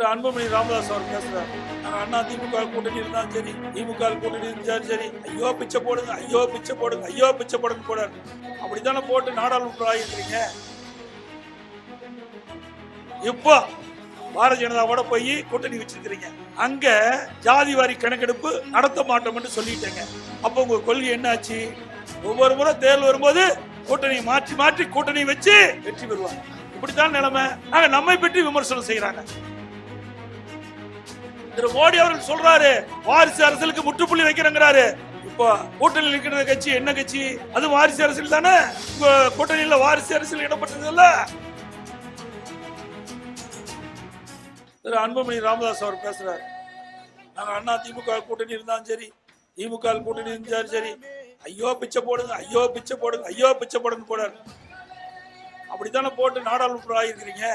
திரு அன்புமணி ராமதாஸ் அவர் பேசுறாரு. அண்ணா திமுக கூட்டணி இருந்தாலும் சரி திமுக கூட்டணி இருந்தாலும் சரி ஐயோ பிச்சை போடுங்க ஐயோ பிச்சை போடுங்க ஐயோ பிச்சை போடுங்க போடாரு அப்படித்தானே போட்டு நாடாளுமன்ற ஆகிருக்கிறீங்க இப்போ பாரதிய ஜனதாவோட போய் கூட்டணி வச்சிருக்கிறீங்க. அங்க ஜாதி வாரி கணக்கெடுப்பு நடத்த மாட்டோம்னு சொல்லிட்டேங்க. அப்போ உங்க கொள்கை என்னாச்சு? ஒவ்வொரு முறை தேர்தல் வரும்போது கூட்டணி மாற்றி மாற்றி கூட்டணி வச்சு வெற்றி பெறுவாங்க. இப்படித்தான் நிலைமை. நாங்க நம்மை பற்றி விமர்சனம் செய்யறாங்க திரு மோடி அவர்கள் சொல்றாரு வாரிசு அரசியலுக்கு முற்றுப்புள்ளி வைக்கிறேங்கிறாரு. இப்போ கூட்டணியில் இருக்கிற கட்சி என்ன கட்சி? அது வாரிசு அரசியல் தானே? உங்க கூட்டணியில வாரிசு அரசியல் இடப்பட்டது திரு அன்புமணி ராமதாஸ் அவர் பேசுறாரு. நாங்க அண்ணா திமுக கூட்டணி இருந்தாலும் சரி திமுக கூட்டணி இருந்தாலும் சரி ஐயோ பிச்சை போடுங்க ஐயோ பிச்சை போடுங்க ஐயோ பிச்சை போடுங்க போடாரு அப்படித்தானே போட்டு நாடாளுமன்ற ஆகிருக்கிறீங்க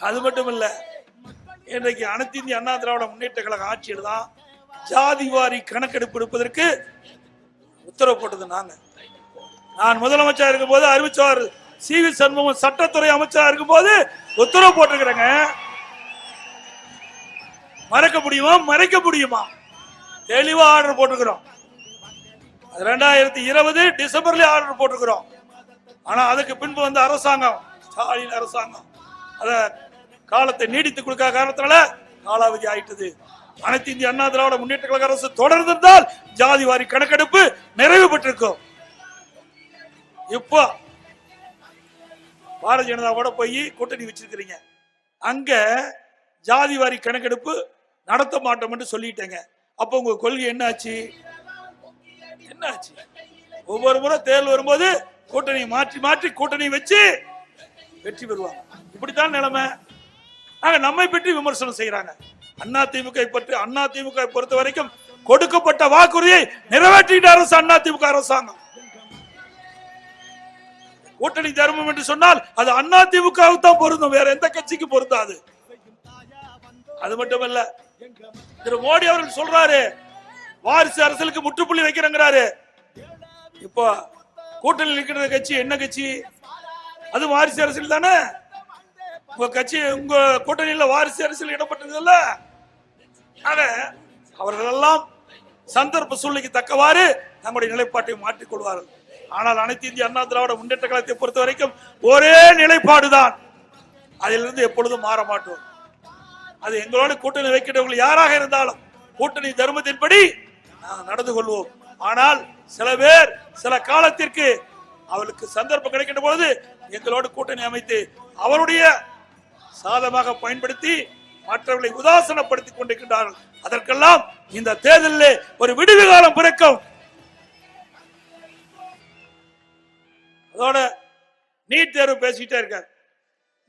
அது மட்டும் இல்ல இன்றைக்கு அனைத்து இந்திய அண்ணா திராவிட முன்னேற்ற கழக ஆட்சியில் தான் ஜாதி வாரி கணக்கெடுப்பு எடுப்பதற்கு உத்தரவு போட்டது நாங்க. நான் முதலமைச்சர் இருக்கும் போது அறிவிச்சவர் சி வி சண்முகம் சட்டத்துறை அமைச்சராக இருக்கும் போது உத்தரவு போட்டிருக்கிறேங்க. மறக்க முடியுமா? மறைக்க முடியுமா? தெளிவா ஆர்டர் போட்டிருக்கிறோம். ரெண்டாயிரத்தி இருபது டிசம்பர்ல ஆர்டர் போட்டிருக்கிறோம். ஆனா அதுக்கு பின்பு வந்து அரசாங்கம் ஸ்டாலின் அரசாங்கம் அதை காலத்தை நீடித்து கொடுக்காத காரணத்தினால காலாவதி ஆயிட்டது. அனைத்து இந்திய அண்ணா திராவிட முன்னேற்ற கழக அரசு தொடர்ந்திருந்தால் ஜாதி வாரி கணக்கெடுப்பு நிறைவு பெற்றிருக்கும். இப்போ பாரதிய ஜனதாவோட போய் கூட்டணி வச்சிருக்கிறீங்க. அங்க ஜாதி வாரி கணக்கெடுப்பு நடத்த மாட்டோம் என்று சொல்லிட்டேங்க. அப்போ உங்க கொள்கை என்னாச்சு? என்னாச்சு? ஒவ்வொரு முறை தேர்தல் வரும்போது கூட்டணி மாற்றி மாற்றி கூட்டணி வச்சு வெற்றி பெறுவாங்க. இப்படித்தான் நிலைமை. நாங்க நம்மை பற்றி விமர்சனம் செய்யறாங்க அண்ணா திமுக பற்றி அண்ணா திமுக பொறுத்த வரைக்கும் கொடுக்கப்பட்ட வாக்குறுதியை நிறைவேற்றிட்ட அரசு அண்ணா திமுக அரசாங்கம். கூட்டணி தர்மம் என்று சொன்னால் அது அண்ணா திமுகவுக்கு தான் பொருந்தும் வேற எந்த கட்சிக்கு பொருந்தாது. அது மட்டுமல்ல திரு மோடி அவர்கள் சொல்றாரு வாரிசு அரசியலுக்கு முற்றுப்புள்ளி வைக்கிறேங்கிறாரு. இப்போ கூட்டணியில் இருக்கிற கட்சி என்ன கட்சி? அது வாரிசு அரசியல் தானே? உங்க கட்சி உங்க கூட்டணியில வாரிசு அரசியல் இடப்பட்டதில்ல ஆக அவர்கள் எல்லாம் சந்தர்ப்ப சூழ்நிலைக்கு தக்கவாறு தங்களுடைய நிலைப்பாட்டை மாற்றிக் கொள்வார்கள். ஆனால் அனைத்து இந்திய அண்ணா திராவிட முன்னேற்ற கழகத்தை பொறுத்த வரைக்கும் ஒரே நிலைப்பாடுதான். அதிலிருந்து எப்பொழுதும் மாற மாட்டோம். அது எங்களோட கூட்டணி வைக்கிறவர்கள் யாராக இருந்தாலும் கூட்டணி தர்மத்தின்படி நாங்கள் நடந்து கொள்வோம். ஆனால் சில பேர் சில காலத்திற்கு அவளுக்கு சந்தர்ப்பம் கிடைக்கின்ற பொழுது எங்களோடு கூட்டணி அமைத்து அவருடைய சாதமாக பயன்படுத்தி மற்றவர்களை உதாசனப்படுத்திக் கொண்டிருக்கின்றார்கள். அதற்கெல்லாம் இந்த தேர்தலில் ஒரு விடுதி காலம் பிறக்கும். அதோட நீட் தேர்வு பேசிட்டே இருக்கார்.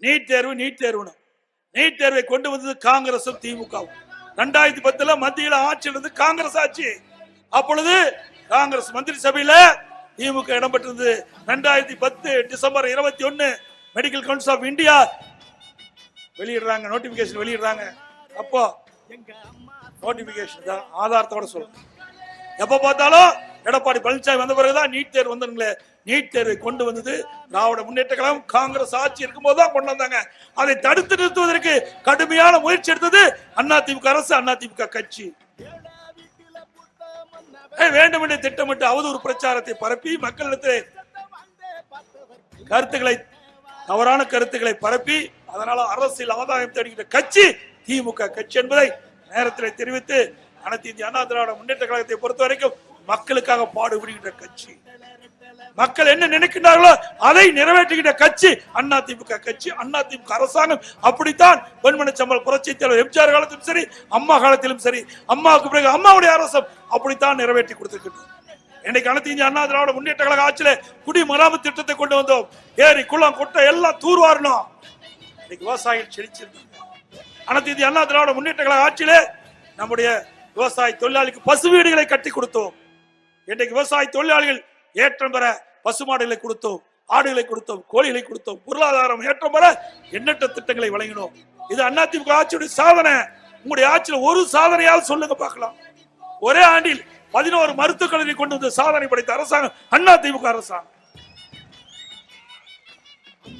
நீட் தேர்வு நீட் தேர்வுன்னு. நீட் தேர்வை கொண்டு வந்தது காங்கிரசும் திமுகவும். ரெண்டாயிரத்தி பத்துல மத்தியில் ஆட்சி இருந்தது காங்கிரஸ் ஆட்சி. அப்பொழுது காங்கிரஸ் மந்திரி சபையில திமுக இடம்பெற்றது ரெண்டாயிரத்தி பத்து டிசம்பர் இருபத்தி ஒன்னு மெடிக்கல் கவுன்சில் ஆஃப் இந்தியா வெளியிடுறாங்க நோட்டிபிகேஷன் வெளியிடுறாங்க. அப்போ நோட்டிபிகேஷன் தான் ஆதாரத்தோட சொல்லணும் எப்ப பார்த்தாலும் எடப்பாடி பழனிசாமி வந்த பிறகுதான் நீட் தேர்வு வந்தாங்களே நீட் தேர்வு கொண்டு வந்தது திராவிட முன்னேற்ற கழகம் காங்கிரஸ் ஆட்சி இருக்கும்போது தான் கொண்டு வந்தாங்க. அதை தடுத்து நிறுத்துவதற்கு கடுமையான முயற்சி எடுத்தது அதிமுக அரசு அதிமுக கட்சி. வேண்டும் என்று திட்டமிட்டு அவதூறு பிரச்சாரத்தை பரப்பி மக்களிடத்தில் கருத்துக்களை தவறான கருத்துக்களை பரப்பி அதனால அரசியல் ஆதாயம் தேடுகின்ற கட்சி திமுக கட்சி என்பதை நேரத்தில் தெரிவித்து அனைத்து இந்திய அண்ணா திராவிட முன்னேற்ற கழகத்தை பொறுத்த வரைக்கும் மக்களுக்காக பாடுபடுகின்ற கட்சி. மக்கள் என்ன நினைக்கின்றார்களோ அதை நிறைவேற்றுகின்ற கட்சி அண்ணா திமுக கட்சி அண்ணா திமுக அரசாங்கம். அப்படித்தான் பொன்மன சம்பள புரட்சி தலைவர் எம்ஜிஆர் காலத்திலும் சரி அம்மா காலத்திலும் சரி அம்மாவுக்கு பிறகு அம்மாவுடைய அரசம் அப்படித்தான் நிறைவேற்றி கொடுத்திருக்கின்றோம் இன்னைக்கு அனைத்து இந்திய அண்ணா திராவிட முன்னேற்ற கழக ஆட்சியில குடிமராமத்து திட்டத்தை கொண்டு வந்தோம். ஏரி குளம் குட்டை எல்லாம் தூர்வாரணும் இன்னைக்கு விவசாயிகள் செழிச்சிருக்காங்க அனைத்து இந்திய அண்ணா திராவிட முன்னேற்ற கழக ஆட்சியிலே நம்முடைய விவசாய தொழிலாளிக்கு பசு வீடுகளை கட்டி கொடுத்தோம். இன்றைக்கு விவசாய தொழிலாளிகள் ஏற்றம் பெற பசுமாடுகளை கொடுத்தோம் ஆடுகளை கொடுத்தோம் கோழிகளை கொடுத்தோம் பொருளாதாரம் ஏற்றம் பெற எண்ணற்ற திட்டங்களை வழங்கினோம். இது அதிமுக ஆட்சியுடைய சாதனை. உங்களுடைய ஆட்சியில் ஒரு சாதனையால் சொல்லுங்க பார்க்கலாம். ஒரே ஆண்டில் பதினோரு மருத்துவக் கல்லூரி கொண்டு வந்து சாதனை படைத்த அரசாங்கம் அதிமுக அரசாங்கம்.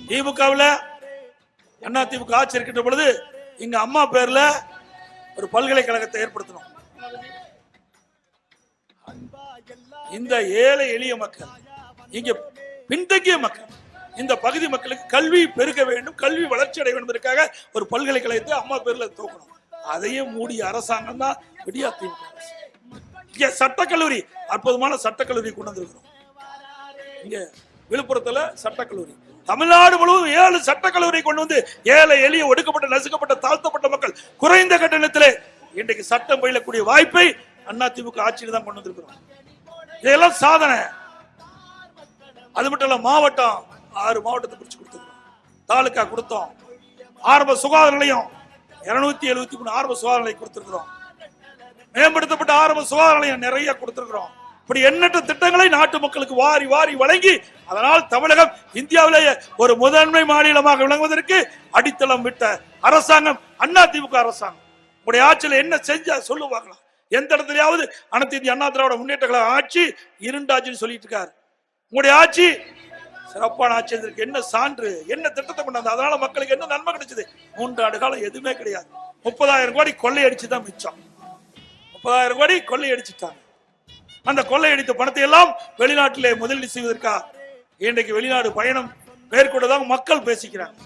திமுகவுல அண்ணா திமுக ஆட்சி இருக்கின்ற பொழுது எங்க அம்மா பேர்ல ஒரு பல்கலைக்கழகத்தை ஏற்படுத்தணும். இந்த ஏழை எளிய மக்கள் இங்க பின்தங்கிய மக்கள் இந்த பகுதி மக்களுக்கு கல்வி பெருக வேண்டும் கல்வி வளர்ச்சி அடைய வேண்டும் ஒரு பல்கலைக்கழகத்தை அம்மா பேர்ல தூக்கணும் அதையும் மூடிய அரசாங்கம் தான் விடியா திமுக அரசு. இங்க சட்டக்கல்லூரி அற்புதமான சட்டக்கல்லூரி கொண்டு வந்திருக்கிறோம். இங்க விழுப்புரத்தில் சட்டக்கல்லூரி. தமிழ்நாடு முழுவதும் ஏழு சட்டக்கல்லூரி கொண்டு வந்து ஏழை எளிய ஒடுக்கப்பட்ட நசுக்கப்பட்ட தாழ்த்தப்பட்ட மக்கள் குறைந்த கட்டணத்திலே இன்றைக்கு சட்டம் பயிலக்கூடிய வாய்ப்பை அண்ணா திமுக ஆட்சியில் தான் கொண்டு வந்திருக்கிறோம். இதெல்லாம் சாதனை. அது மட்டும் இல்ல மாவட்டம் ஆறு மாவட்டத்தை பிரிச்சு கொடுத்துருக்கோம் தாலுக்கா கொடுத்தோம். ஆரம்ப சுகாதார நிலையம் இருநூத்தி எழுபத்தி மூணு ஆரம்ப சுகாதார நிலையம் கொடுத்துருக்கிறோம். மேம்படுத்தப்பட்ட ஆரம்ப சுகாதார நிலையம் நிறைய கொடுத்துருக்கிறோம். இப்படி எண்ணற்ற திட்டங்களை நாட்டு மக்களுக்கு வாரி வாரி வழங்கி அதனால் தமிழகம் இந்தியாவிலேயே ஒரு முதன்மை மாநிலமாக விளங்குவதற்கு அடித்தளம் விட்ட அரசாங்கம் அண்ணா திமுக அரசாங்கம். உங்களுடைய ஆட்சியில் என்ன செஞ்ச சொல்லுவாங்களா? எந்த இடத்துலயாவது அனைத்து இந்திய அண்ணா திராவிட முன்னேற்ற கழக ஆட்சி இருண்டாட்சின்னு சொல்லிட்டு இருக்காரு உங்களுடைய ஆட்சி சிறப்பான ஆட்சி இதற்கு என்ன சான்று என்ன திட்டத்தை கொண்டாந்து அதனால மக்களுக்கு என்ன நன்மை கிடைச்சது? மூன்று ஆண்டு காலம் எதுவுமே கிடையாது. முப்பதாயிரம் கோடி கொள்ளையடிச்சு தான் மிச்சம். முப்பதாயிரம் கோடி கொள்ளையடிச்சுட்டாங்க. அந்த கொள்ளையடித்த பணத்தை எல்லாம் வெளிநாட்டிலே முதலீடு செய்வதற்கா இன்றைக்கு வெளிநாடு பயணம் மேற்கொண்டதாக மக்கள் பேசிக்கிறாங்க.